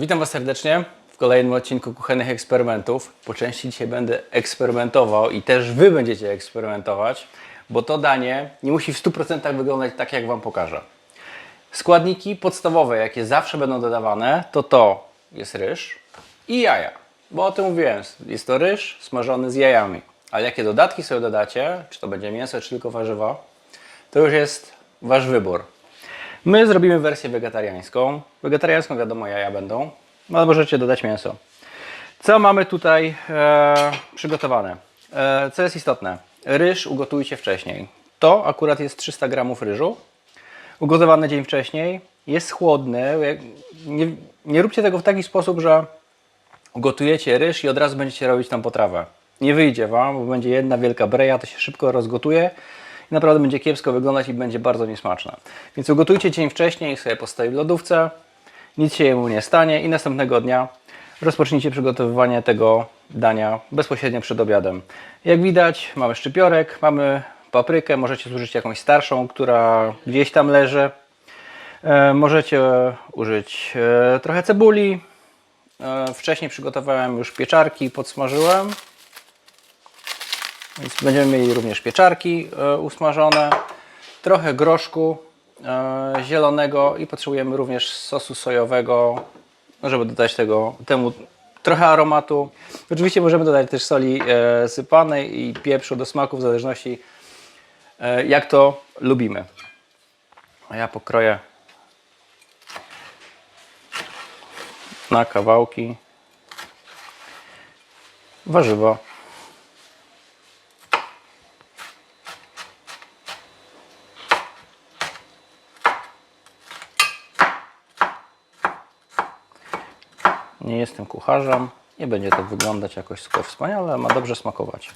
Witam Was serdecznie w kolejnym odcinku Kuchennych Eksperymentów. Po części dzisiaj będę eksperymentował i też Wy będziecie eksperymentować, bo to danie nie musi w 100% wyglądać tak, jak Wam pokażę. Składniki podstawowe, jakie zawsze będą dodawane, to to jest ryż i jaja. Bo o tym mówiłem, jest to ryż smażony z jajami. Ale jakie dodatki sobie dodacie, czy to będzie mięso, czy tylko warzywa, to już jest Wasz wybór. My zrobimy wersję wegetariańską. Wegetariańską wiadomo jaja będą, ale możecie dodać mięso. Co mamy tutaj e, przygotowane? E, co jest istotne? Ryż ugotujcie wcześniej. To akurat jest 300 gramów ryżu. Ugotowany dzień wcześniej. Jest chłodny. Nie, nie róbcie tego w taki sposób, że gotujecie ryż i od razu będziecie robić tam potrawę. Nie wyjdzie Wam, bo będzie jedna wielka breja, to się szybko rozgotuje i naprawdę będzie kiepsko wyglądać i będzie bardzo niesmaczne. Więc ugotujcie dzień wcześniej, sobie postawi w lodówce, nic się jemu nie stanie i następnego dnia rozpocznijcie przygotowywanie tego dania bezpośrednio przed obiadem. Jak widać mamy szczypiorek, mamy paprykę, możecie zużyć jakąś starszą, która gdzieś tam leży. E, możecie użyć e, trochę cebuli, E, Wcześniej przygotowałem już pieczarki, podsmażyłem. Więc będziemy mieli również pieczarki e, usmażone, trochę groszku e, zielonego i potrzebujemy również sosu sojowego, no, żeby dodać tego, temu trochę aromatu. Oczywiście możemy dodać też soli e, sypanej i pieprzu do smaku w zależności jak to lubimy. A ja pokroję na kawałki warzywa. Nie jestem kucharzem, nie będzie to wyglądać jakoś super wspaniale, ale ma dobrze smakować.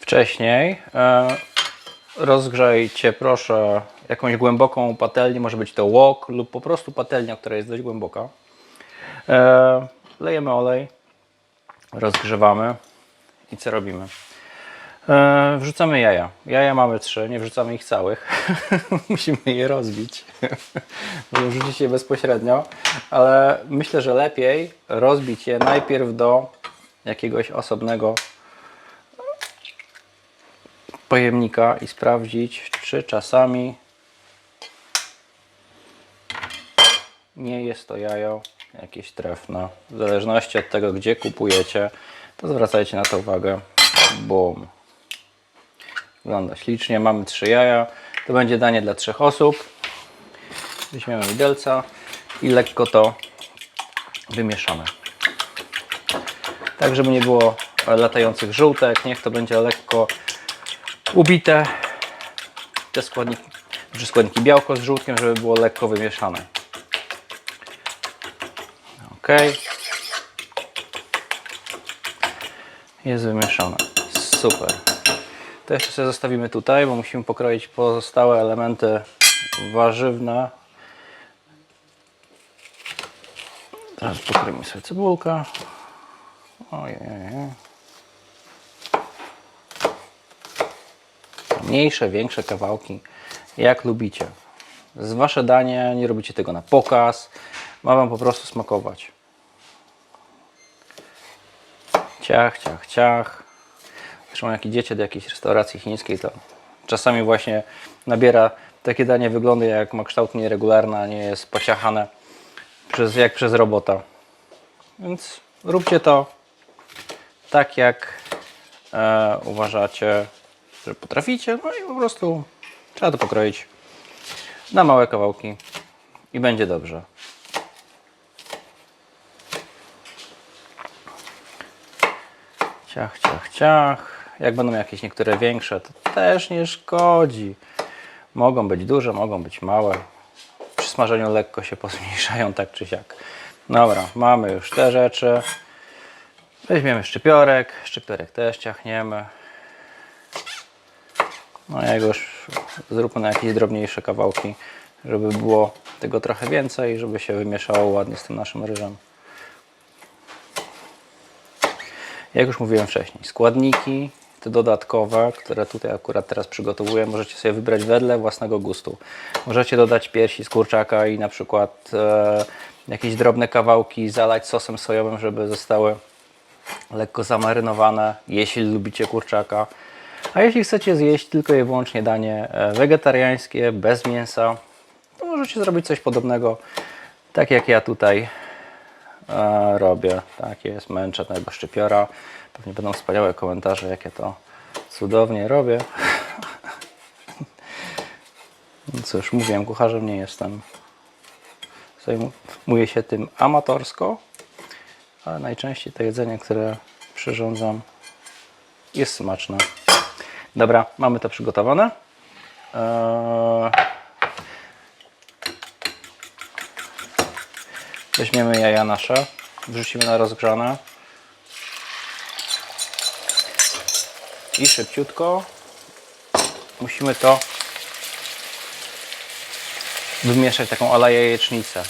Wcześniej rozgrzejcie proszę jakąś głęboką patelnię, może być to łok lub po prostu patelnia, która jest dość głęboka. E, lejemy olej, rozgrzewamy i co robimy? E, wrzucamy jaja. Jaja mamy trzy, nie wrzucamy ich całych. Musimy je rozbić. Możemy wrzucić je bezpośrednio, ale myślę, że lepiej rozbić je najpierw do jakiegoś osobnego pojemnika i sprawdzić, czy czasami nie jest to jajo jakieś trefne. W zależności od tego, gdzie kupujecie, to zwracajcie na to uwagę. Bum. Wygląda ślicznie. Mamy trzy jaja. To będzie danie dla trzech osób. Weźmiemy widelca i lekko to wymieszamy. Tak, żeby nie było latających żółtek. Niech to będzie lekko ubite te składniki, znaczy składniki białko z żółtkiem, żeby było lekko wymieszane. Ok. Jest wymieszane. Super. To jeszcze sobie zostawimy tutaj, bo musimy pokroić pozostałe elementy warzywne. Teraz pokroimy sobie cebulkę. Ojej. Mniejsze, większe kawałki, jak lubicie. Z wasze danie, nie robicie tego na pokaz, ma wam po prostu smakować. Ciach, ciach, ciach. Zresztą jak idziecie do jakiejś restauracji chińskiej, to czasami właśnie nabiera takie danie wyglądy, jak ma kształt nieregularny, a nie jest pociachane przez, jak przez robota. Więc róbcie to tak, jak e, uważacie, że potraficie. No i po prostu trzeba to pokroić na małe kawałki i będzie dobrze. Ciach, ciach, ciach. Jak będą jakieś niektóre większe, to też nie szkodzi. Mogą być duże, mogą być małe. Przy smażeniu lekko się pozmniejszają tak czy siak. Dobra, mamy już te rzeczy. Weźmiemy szczypiorek. Szczypiorek też ciachniemy. No ja go już zróbmy na jakieś drobniejsze kawałki, żeby było tego trochę więcej, żeby się wymieszało ładnie z tym naszym ryżem. Jak już mówiłem wcześniej, składniki te dodatkowe, które tutaj akurat teraz przygotowuję, możecie sobie wybrać wedle własnego gustu. Możecie dodać piersi z kurczaka i na przykład e, jakieś drobne kawałki zalać sosem sojowym, żeby zostały lekko zamarynowane, jeśli lubicie kurczaka. A jeśli chcecie zjeść tylko i wyłącznie danie e, wegetariańskie, bez mięsa, to możecie zrobić coś podobnego, tak jak ja tutaj e, robię. Tak jest, męczę tego szczypiora. Pewnie będą wspaniałe komentarze, jakie to cudownie robię. No cóż, mówiłem, kucharzem nie jestem. Zajmuję się tym amatorsko, ale najczęściej to jedzenie, które przyrządzam, jest smaczne. Dobra, mamy to przygotowane. Eee, Weźmiemy jaja nasze, wrzucimy na rozgrzane i szybciutko musimy to wymieszać taką ala jajecznicę.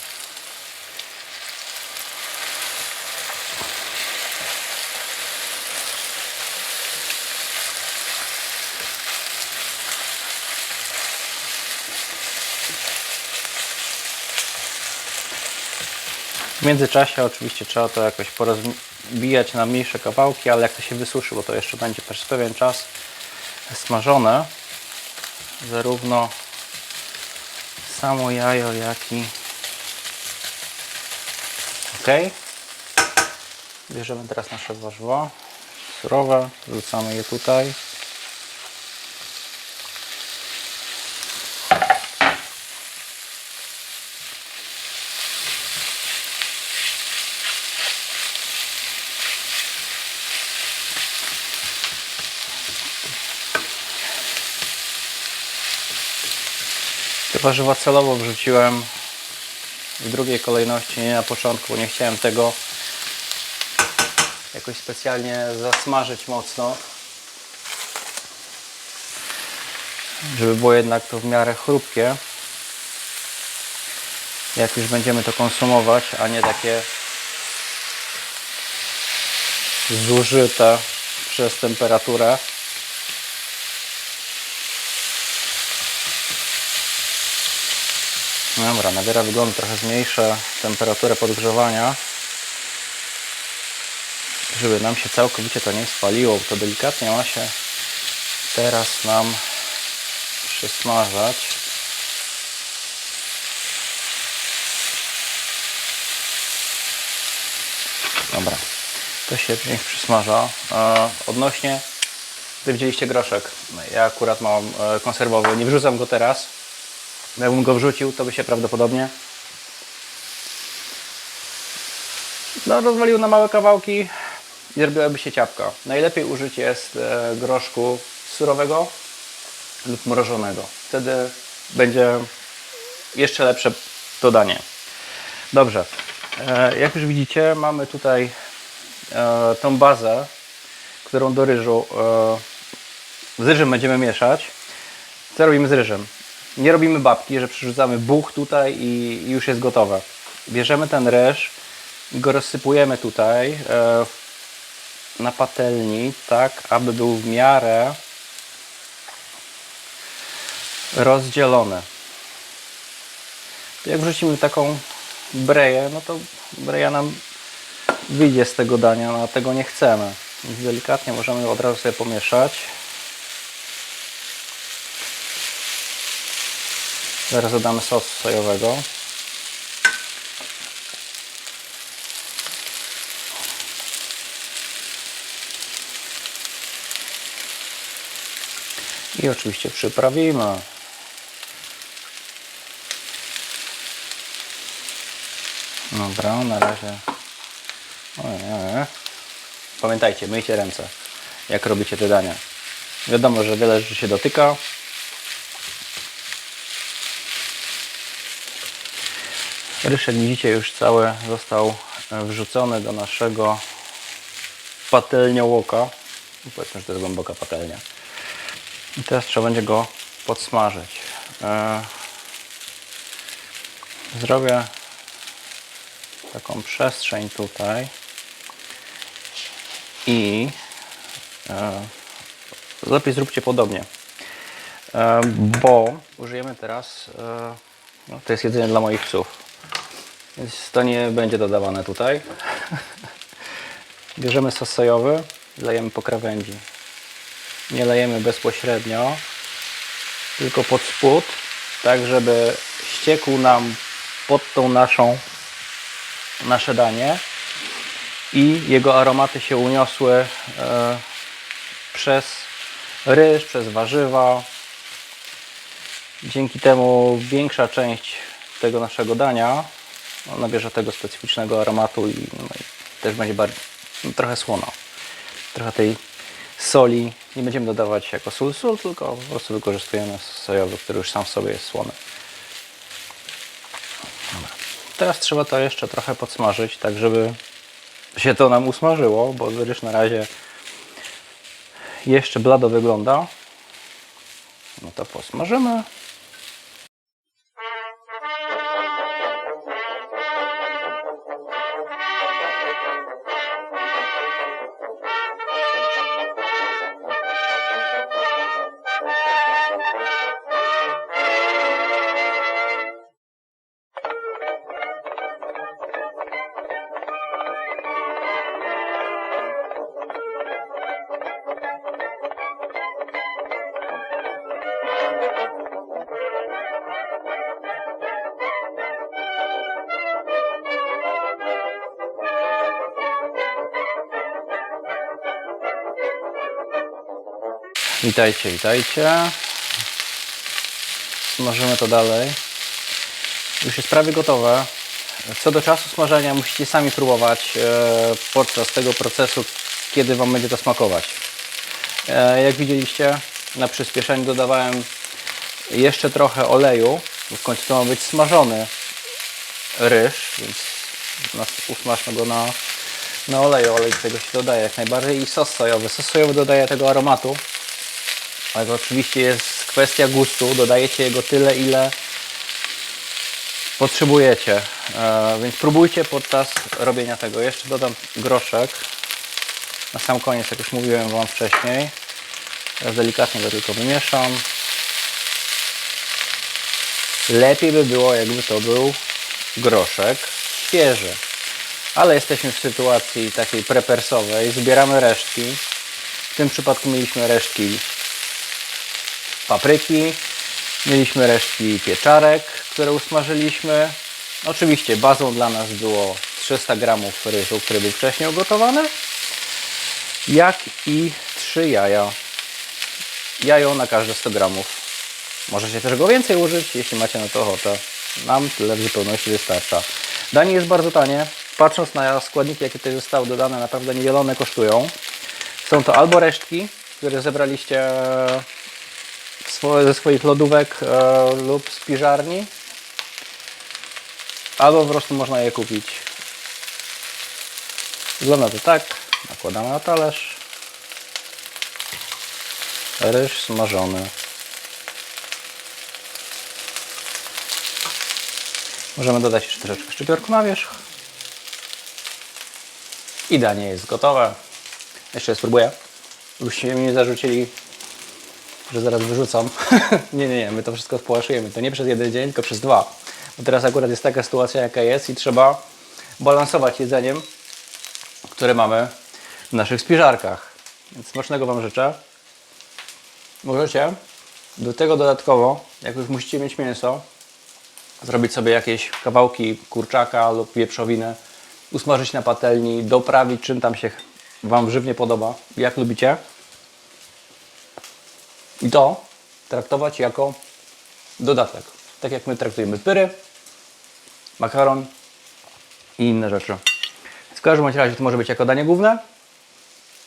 W międzyczasie oczywiście trzeba to jakoś porozbijać na mniejsze kawałki, ale jak to się wysuszy, bo to jeszcze będzie przez pewien czas smażone, zarówno samo jajo, jak i ok. Bierzemy teraz nasze warzywa surowe, wrzucamy je tutaj. Warzywa celowo wrzuciłem w drugiej kolejności, nie na początku, nie chciałem tego jakoś specjalnie zasmażyć mocno. Żeby było jednak to w miarę chrupkie. Jak już będziemy to konsumować, a nie takie zużyte przez temperaturę. Dobra, nabiera wyglądu trochę zmniejszę temperaturę podgrzewania, żeby nam się całkowicie to nie spaliło, to delikatnie ma się teraz nam przysmażać. Dobra, to się niech przysmaża. E, odnośnie, wy widzieliście groszek. Ja akurat mam e, konserwowy, nie wrzucam go teraz, Jakbym go wrzucił, to by się prawdopodobnie no, rozwalił na małe kawałki i zrobiłaby się ciapka. Najlepiej użyć jest e, groszku surowego lub mrożonego. Wtedy będzie jeszcze lepsze dodanie. Dobrze. E, jak już widzicie, mamy tutaj e, tą bazę, którą do ryżu z ryżem będziemy mieszać. Co robimy z ryżem? Nie robimy babki, że przerzucamy buch tutaj i, już jest gotowe. Bierzemy ten ryż go rozsypujemy tutaj e, na patelni, tak aby był w miarę rozdzielony. Jak wrzucimy taką breję, no to breja nam wyjdzie z tego dania, no a tego nie chcemy. Więc delikatnie możemy od razu sobie pomieszać. Zaraz dodamy sos sojowego. I oczywiście przyprawimy. Dobra, na razie. Ojej. Pamiętajcie, myjcie ręce, jak robicie te dania. Wiadomo, że wiele rzeczy się dotyka, Ryż, jak widzicie, już cały został e, wrzucony do naszego patelniołoka. Powiedzmy, że to jest głęboka patelnia. I teraz trzeba będzie go podsmażyć. E, Zrobię taką przestrzeń tutaj i e, lepiej zróbcie podobnie, bo użyjemy teraz, no, to jest jedzenie dla moich psów, więc to nie będzie dodawane tutaj. Bierzemy sos sojowy, lejemy po krawędzi. Nie lejemy bezpośrednio, tylko pod spód, tak żeby ściekł nam pod tą naszą nasze danie i jego aromaty się uniosły e, przez ryż, przez warzywa. Dzięki temu większa część tego naszego dania nabierze tego specyficznego aromatu i, no, i też będzie bardziej, no, trochę słono. Trochę tej soli nie będziemy dodawać jako sól, sól, tylko po prostu wykorzystujemy sojowy, który już sam w sobie jest słony. Dobra. Teraz trzeba to jeszcze trochę podsmażyć, tak żeby się to nam usmażyło, bo ryż na razie jeszcze blado wygląda. No to posmażymy. Witajcie, witajcie. Smażymy to dalej. Już jest prawie gotowe. Co do czasu smażenia musicie sami próbować e, podczas tego procesu, kiedy Wam będzie to smakować. E, Jak widzieliście, na przyspieszeniu dodawałem jeszcze trochę oleju, bo w końcu to ma być smażony ryż, więc usmażmy go na, na oleju. Olej tego się dodaje jak najbardziej i sos sojowy. Sos sojowy dodaje tego aromatu, ale to oczywiście jest kwestia gustu. Dodajecie jego tyle, ile potrzebujecie. E, więc próbujcie podczas robienia tego. Jeszcze dodam groszek. Na sam koniec, jak już mówiłem Wam wcześniej. Teraz delikatnie go tylko wymieszam. Lepiej by było, jakby to był groszek świeży. Ale jesteśmy w sytuacji takiej prepersowej. Zbieramy resztki. W tym przypadku mieliśmy resztki papryki, mieliśmy resztki pieczarek, które usmażyliśmy. Oczywiście bazą dla nas było 300 gramów ryżu, który był wcześniej ugotowany, jak i 3 jaja. Jajo na każde 100 gramów. Możecie też go więcej użyć, jeśli macie na to ochotę. Nam tyle w zupełności wystarcza. Danie jest bardzo tanie. Patrząc na składniki, jakie tutaj zostały dodane, naprawdę niewiele one kosztują. Są to albo resztki, które zebraliście swo- ze swoich lodówek e, lub z piżarni, albo po prostu można je kupić. Wygląda to tak. Nakładamy na talerz. Ryż smażony. Możemy dodać jeszcze troszeczkę szczypiorku na wierzch. I danie jest gotowe. Jeszcze spróbuję. Byście mi nie zarzucili że zaraz wyrzucam. nie, nie, nie, my to wszystko społaszujemy. To nie przez jeden dzień, tylko przez dwa. Bo teraz akurat jest taka sytuacja, jaka jest i trzeba balansować jedzeniem, które mamy w naszych spiżarkach. Więc smacznego Wam życzę. Możecie do tego dodatkowo, jak już musicie mieć mięso, zrobić sobie jakieś kawałki kurczaka lub wieprzowinę, usmażyć na patelni, doprawić czym tam się Wam żywnie podoba, jak lubicie. I to traktować jako dodatek. Tak jak my traktujemy pyry, makaron i inne rzeczy. W każdym razie to może być jako danie główne.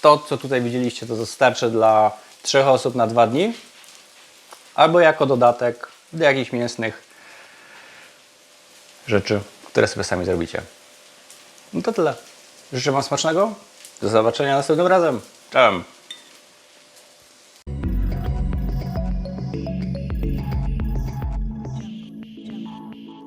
To, co tutaj widzieliście, to starczy dla trzech osób na dwa dni. Albo jako dodatek do jakichś mięsnych rzeczy, które sobie sami zrobicie. No to tyle. Życzę Wam smacznego. Do zobaczenia następnym razem. Cześć.